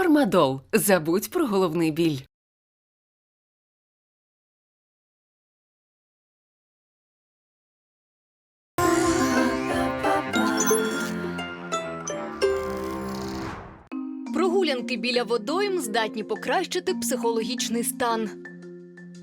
Фармадол. Забудь про головний біль. Прогулянки біля водойм здатні покращити психологічний стан.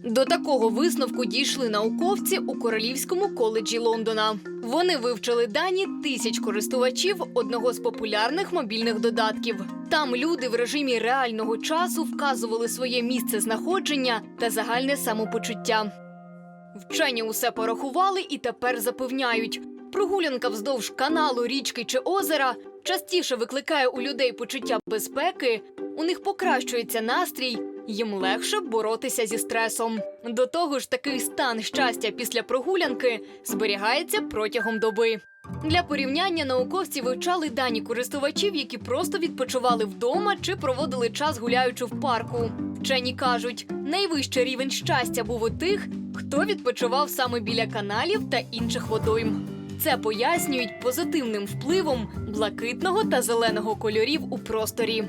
До такого висновку дійшли науковці у Королівському коледжі Лондона. Вони вивчили дані тисяч користувачів одного з популярних мобільних додатків. Там люди в режимі реального часу вказували своє місце знаходження та загальне самопочуття. Вчені усе порахували і тепер запевняють: прогулянка вздовж каналу, річки чи озера частіше викликає у людей почуття безпеки, у них покращується настрій, їм легше боротися зі стресом. До того ж, такий стан щастя після прогулянки зберігається протягом доби. Для порівняння науковці вивчали дані користувачів, які просто відпочивали вдома чи проводили час гуляючи в парку. Вчені кажуть, найвищий рівень щастя був у тих, хто відпочивав саме біля каналів та інших водойм. Це пояснюють позитивним впливом блакитного та зеленого кольорів у просторі.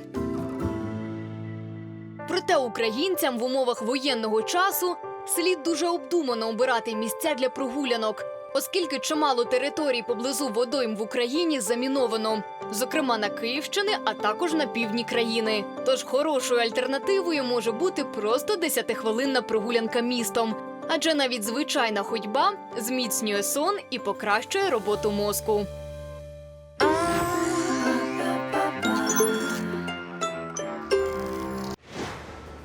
Проте українцям в умовах воєнного часу слід дуже обдумано обирати місця для прогулянок, оскільки чимало територій поблизу водойм в Україні заміновано, зокрема на Київщини, а також на півдні країни. Тож хорошою альтернативою може бути просто 10-хвилинна прогулянка містом, адже навіть звичайна ходьба зміцнює сон і покращує роботу мозку.